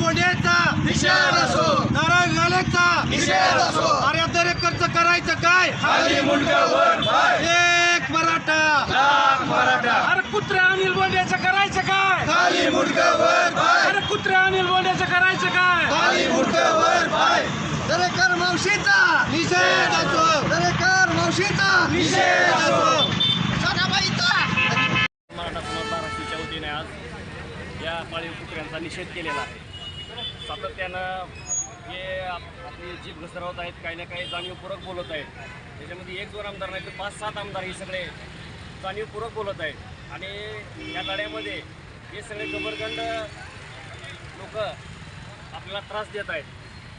मुंडेचा निषेध असो. नारायण लालेचा निषेध असो. अरे दरेकरचं करायचं काय? खाली मुंडकावर पाय एक मराठा. मराठा. अरे कुत्र अनिल बोंड्याचं करायचं काय? खाली मुंडकावर पाय अरे कुत्र अनिल बोंड्याचं करायचं काय? खाली मुंडकावर पाय दरेकर मावशीचा निषेध असो. दरेकर मावशीचा निषेध असो. मराठा समाज महाराष्ट्राच्या वतीने आज या पाळीव कुत्र्यांचा निषेध केलेला आहे. सातत्यानं हे आप- आपली जीभ घसरवत आहेत काही ना काही जाणीवपूर्वक बोलत आहेत. त्याच्यामध्ये एक दोन आमदार नाही तर पाच सात आमदार हे सगळे जाणीवपूर्वक बोलत आहेत. आणि या लढ्यामध्ये हे सगळे गबरगंड लोक आपल्याला त्रास देत आहेत.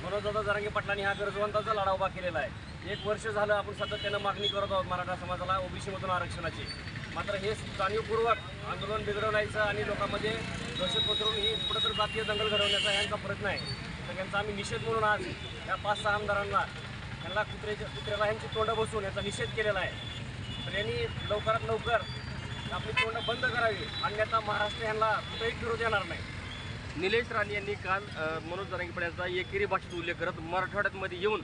मनोजदादा जरांगे पाटलांनी हा गरजवंताचा लढा उभा केलेला आहे. एक वर्ष झालं आपण सातत्यानं मागणी करत आहोत मराठा समाजाला ओबीसीमधून आरक्षणाची. मात्र हे जाणीवपूर्वक आंदोलन बिघडवण्याचं आणि लोकांमध्ये दहशत पसरवून ही कुठंतरी जातीय दंगल घडवण्याचा यांचा प्रयत्न आहे. तर यांचा आम्ही निषेध म्हणून आज या पाच सहा आमदारांना यांना कुत्र्याच्या कुत्र्याला यांची तोंड बसवून याचा निषेध केलेला आहे. तर यांनी लवकरात लवकर आपली तोंड बंद करावी अन्यथा महाराष्ट्र यांना कुठेही विरोध येणार नाही. निलेश राणे यांनी काल मनोज जरांगे एकेरी भाषेत उल्लेख करत मराठवाड्यातमध्ये येऊन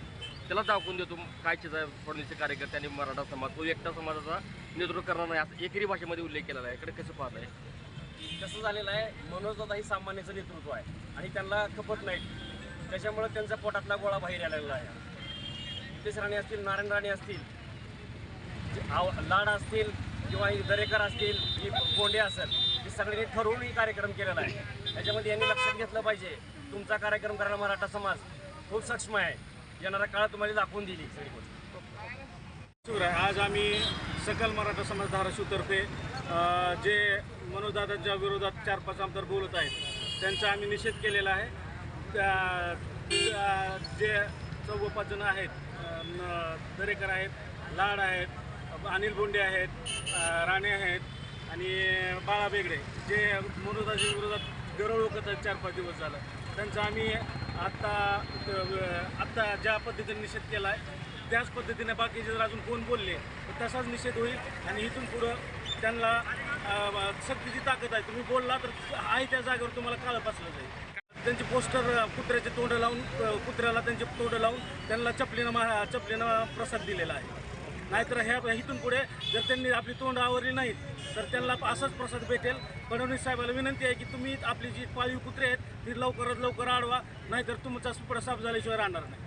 त्याला दाखवून देतो. काय चित्र फडणवीसचे कार्यकर्त्यांनी मराठा समाज तो एकटा समाजाचा नेतृत्व करणार नाही असं एकेरी भाषेमध्ये उल्लेख केलेला आहे. इकडे कसं पाहत आहे कसं झालेलं आहे मनोजदादा ही सामान्याचं नेतृत्व आहे आणि त्यांना खपत नाही. त्याच्यामुळे त्यांचा पोटातला गोळा बाहेर आलेला आहे. नितेश राणे असतील नारायण राणे असतील जे आव लाड असतील किंवा ही दरेकर असतील की बोंडे असेल हे सगळ्यांनी ठरवून ही कार्यक्रम केलेला आहे. त्याच्यामध्ये यांनी लक्षात घेतलं पाहिजे तुमचा कार्यक्रम करायला मराठा समाज खूप सक्षम आहे. येणारा काळ तुम्हाला दाखवून दिली. सगळी गोष्ट आहे. आज आम्ही सकल मराठा समाज धाराशिवतर्फे जे मनोजदादांच्या विरोधात चार पाच आमदार बोलत आहेत त्यांचा आम्ही निषेध केलेला आहे. त्या- जे चौघ पाच जण आहेत दरेकर आहेत लाड आहेत अनिल बोंडे आहेत राणे आहेत आणि बाळा बेगडे जे मनोजदाच्या विरोधात गरळ ओकत आहेत चार पाच दिवस झालं. त्यांचा आम्ही आत्ता आत्ता ज्या पद्धतीने निषेध केला आहे त्याच पद्धतीने बाकीचे जर अजून कोण बोलले तर तसाच निषेध होईल आणि इथून पुढं त्यांना सक्तीची ताकद आहे. तुम्ही बोलला तर आहे त्या जागेवर तुम्हाला काळं बसलं जाईल. त्यांचे पोस्टर कुत्र्याचे तोंड लावून कुत्र्याला त्यांचे तोंड लावून त्यांना चपलीनं मा चपलीनं प्रसाद दिलेला आहे. नाहीतर ह्या इथून पुढे जर त्यांनी आपली तोंड आवरली नाहीत तर त्यांना असाच प्रसाद भेटेल. फडणवीस साहेबाला विनंती आहे की तुम्ही आपली जी पाळीव कुत्रे आहेत ती लवकरात लवकर आडवा नाहीतर तुमचा प्रसाद झाल्याशिवाय राहणार नाही.